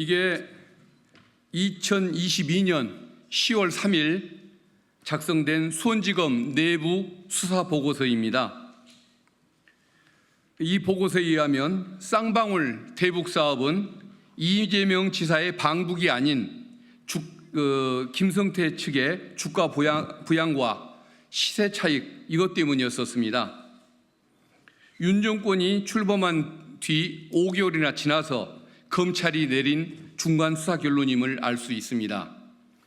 이게 2022년 10월 3일 작성된 수원지검 내부 수사 보고서입니다. 이 보고서에 의하면 쌍방울 대북 사업은 이재명 지사의 방북이 아닌 주, 어, 김성태 측의 주가 부양, 부양과 시세 차익 이것 때문이었었습니다. 윤 정권이 출범한 뒤 5개월이나 지나서 검찰이 내린 중간 수사 결론임을 알 수 있습니다.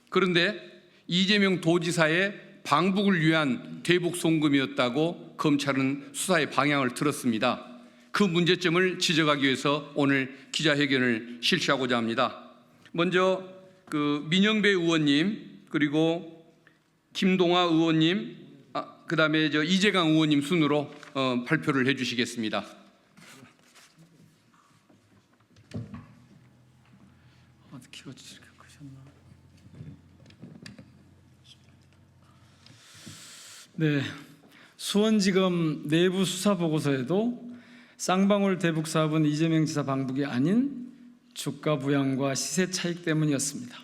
그런데 이재명 도지사의 방북을 위한 대북 송금이었다고 검찰은 수사의 방향을 틀었습니다. 그 문제점을 지적하기 위해서 오늘 기자회견을 실시하고자 합니다. 먼저 그 민영배 의원님 그리고 김동아 의원님 아, 그다음에 저 이재강 의원님 순으로 어, 발표를 해주시겠습니다. 키가 이렇게 크셨나? 네, 수원지검 내부 수사 보고서에도 쌍방울 대북 사업은 이재명 지사 방북이 아닌 주가 부양과 시세 차익 때문이었습니다.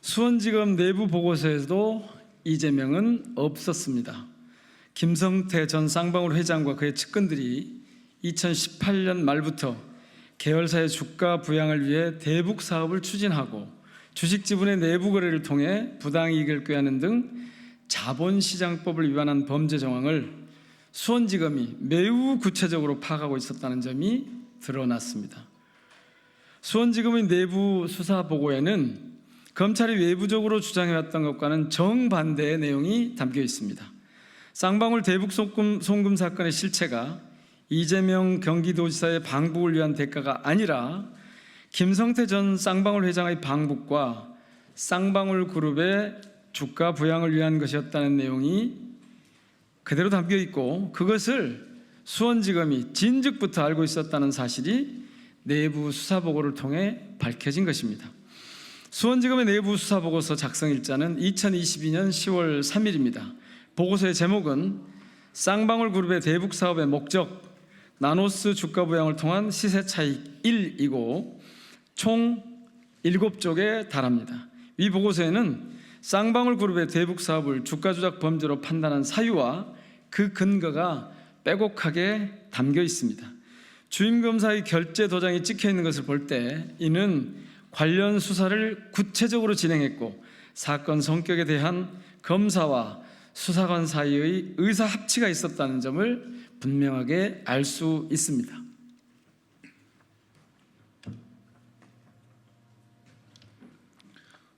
수원지검 내부 보고서에도 이재명은 없었습니다. 김성태 전 쌍방울 회장과 그의 측근들이 2018년 말부터 계열사의 주가 부양을 위해 대북 사업을 추진하고 주식 지분의 내부 거래를 통해 부당 이익을 꾀하는 등 자본시장법을 위반한 범죄 정황을 수원지검이 매우 구체적으로 파악하고 있었다는 점이 드러났습니다. 수원지검의 내부 수사 보고에는 검찰이 외부적으로 주장해왔던 것과는 정반대의 내용이 담겨 있습니다. 쌍방울 대북 송금, 송금 사건의 실체가 이재명 경기도지사의 방북을 위한 대가가 아니라 김성태 전 쌍방울 회장의 방북과 쌍방울 그룹의 주가 부양을 위한 것이었다는 내용이 그대로 담겨 있고 그것을 수원지검이 진즉부터 알고 있었다는 사실이 내부 수사 보고를 통해 밝혀진 것입니다. 수원지검의 내부 수사 보고서 작성 일자는 2022년 10월 3일입니다. 보고서의 제목은 쌍방울 그룹의 대북 사업의 목적 나노스 주가 부양을 통한 시세 차익 1이고 총 7쪽에 달합니다. 이 보고서에는 쌍방울 그룹의 대북 사업을 주가 조작 범죄로 판단한 사유와 그 근거가 빼곡하게 담겨 있습니다. 주임 검사의 결재 도장이 찍혀 있는 것을 볼 때 이는 관련 수사를 구체적으로 진행했고 사건 성격에 대한 검사와 수사관 사이의 의사 합치가 있었다는 점을 분명하게 알 수 있습니다.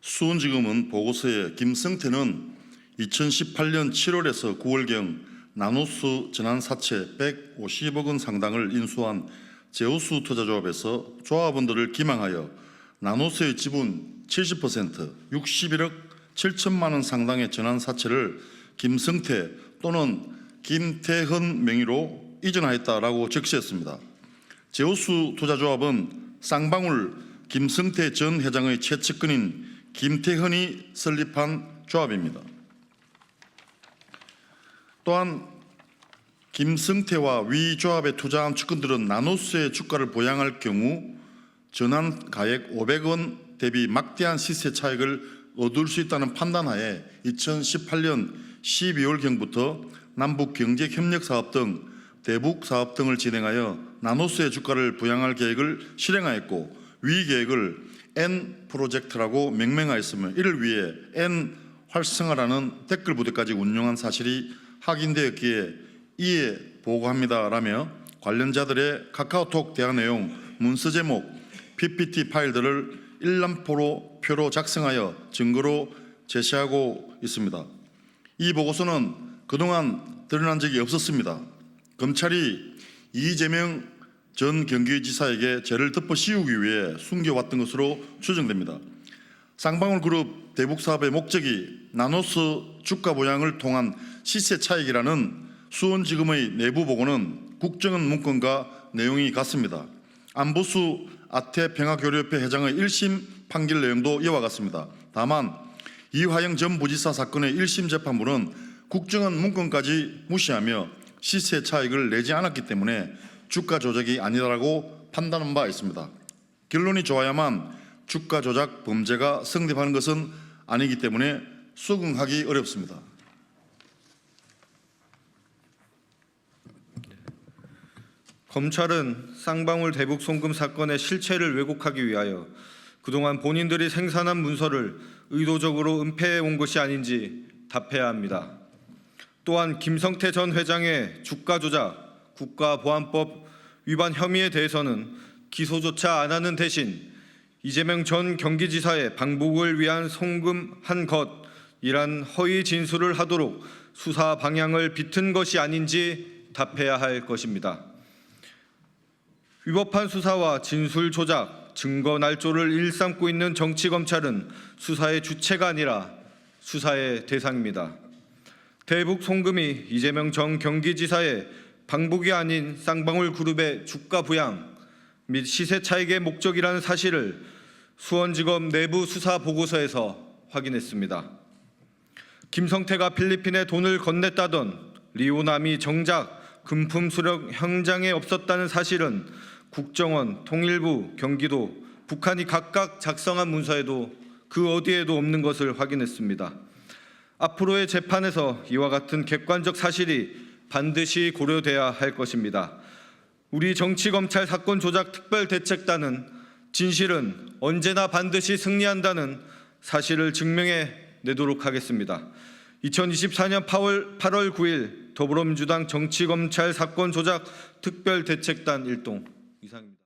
수원지검은 보고서에 김성태는 2018년 7월에서 9월경 나노스 전환 사채 150억 원 상당을 인수한 제우스 투자조합에서 조합원들을 기망하여 나노스의 지분 70% 61억 7천만 원 상당의 전환 사채를 김성태 또는 김태헌 명의로 이전하였다라고 적시했습니다. 제우스 투자조합은 쌍방울 김성태 전 회장의 최측근인 김태헌이 설립한 조합입니다. 또한 김성태와 위 조합에 투자한 측근들은 나노스의 주가를 보양할 경우 전환 가액 500원 대비 막대한 시세 차익을 얻을 수 있다는 판단하에 2018년 12월경부터 남북 경제 협력 사업 등 대북 사업 등을 진행하여 나노스의 주가를 부양할 계획을 실행하였고 위 계획을 N 프로젝트라고 명명하였으며 이를 위해 N 활성화라는 댓글 부대까지 운영한 사실이 확인되었기에 이에 보고합니다라며 관련자들의 카카오톡 대화 내용, 문서 제목, PPT 파일들을 일람표로 표로 작성하여 증거로 제시하고 있습니다. 이 보고서는 그동안 드러난 적이 없었습니다. 검찰이 이재명 전 경기지사에게 죄를 덮어 씌우기 위해 숨겨왔던 것으로 추정됩니다. 쌍방울 그룹 대북 사업의 목적이 나노스 주가 보양을 통한 시세 차익이라는 수원지검의 내부 보고는 국정원 문건과 내용이 같습니다. 안보수 아태평화교류협회 회장의 1심 판결 내용도 이와 같습니다. 다만 이화영 전 부지사 사건의 1심 재판부는 국정원 문건까지 무시하며 시세 차익을 내지 않았기 때문에 주가 조작이 아니라고 판단한 바 있습니다. 결론이 좋아야만 주가 조작 범죄가 성립하는 것은 아니기 때문에 수긍하기 어렵습니다. 검찰은 쌍방울 대북 송금 사건의 실체를 왜곡하기 위하여 그동안 본인들이 생산한 문서를 의도적으로 은폐해 온 것이 아닌지 답해야 합니다. 또한 김성태 전 회장의 주가 조작, 국가보안법 위반 혐의에 대해서는 기소조차 안 하는 대신 이재명 전 경기지사의 방북을 위한 송금한 것이란 허위 진술을 하도록 수사 방향을 비튼 것이 아닌지 답해야 할 것입니다. 위법한 수사와 진술 조작, 증거 날조를 일삼고 있는 정치 검찰은 수사의 주체가 아니라 수사의 대상입니다. 대북 송금이 이재명 전 경기지사의 방북이 아닌 쌍방울 그룹의 주가 부양 및 시세 차익의 목적이라는 사실을 수원지검 내부 수사 보고서에서 확인했습니다. 김성태가 필리핀에 돈을 건넸다던 리오남이 정작 금품 수령 현장에 없었다는 사실은 국정원, 통일부, 경기도, 북한이 각각 작성한 문서에도 그 어디에도 없는 것을 확인했습니다. 앞으로의 재판에서 이와 같은 객관적 사실이 반드시 고려돼야 할 것입니다. 우리 정치검찰 사건 조작 특별대책단은 진실은 언제나 반드시 승리한다는 사실을 증명해 내도록 하겠습니다. 2024년 8월, 8월 9일 더불어민주당 정치검찰 사건 조작 특별대책단 일동 이상입니다.